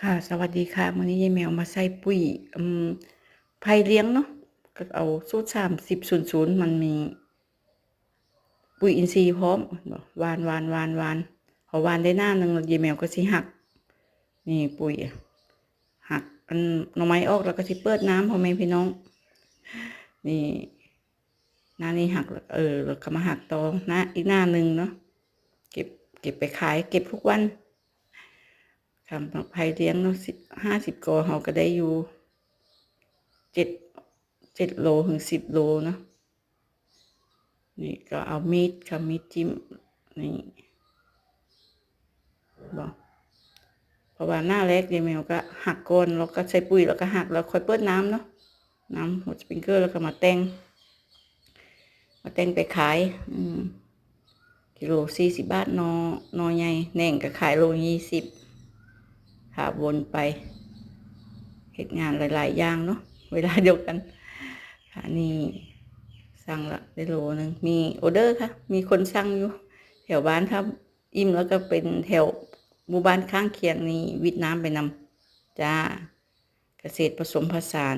ค่ะ สวัสดีค่ะมื้อนี้ยายแมวมาใส่ปุ๋ยอืมไผ่เลี้ยงเนาะก็เอาสูตร3000มันมี ปุ๋ยอินทรีย์พร้อมวานวานวานวานพอหวานได้หน้าหนึงยายแมวก็สิหัก นี่ปุ๋ยหักอันหน่อไม้ออกแล้วก็สิเปิดน้ำพอแม่พี่น้อง นี่หน้านี้หักเออแล้วก็มาหักต่อหน้าอีกหน้าหนึงเนาะเก็บเก็บไปขายเก็บทุกวัน ทำไผ่เลี้ยงเนาะห้าสิบกอเขาก็ได้อยู่เจ็ดเจ็ดโลถึงสิบโลเนาะนี่ก็เอามีดค่ะมีดจิ้มนี่บอกเพราะว่าหน้าแรกยายแมวก็หักก้นแล้วก็ใส่ปุ๋ยแล้วก็หักแล้วค่อยเปิดน้ำเนาะน้ำหัวสปริงเกอร์แล้วก็มาแต่งมาแต่งไปขายอืมกิโลสี่สิบบาทนอนอใหญ่แหน่งก็ขายโลยี่สิบ ค่ะวนไปเหตุงานหลาย ๆ อย่างเนาะเวลาเดียวกัน ค่ะนี่สั่งละได้โลหนึ่งมีออเดอร์ค่ะ มีคนสั่งอยู่ แถวบ้านถ้าอิ่มแล้วก็เป็นแถวหมู่บ้านข้างเคียงนี่วิทน้ำไปนำจ้าเกษตรผสมผสาน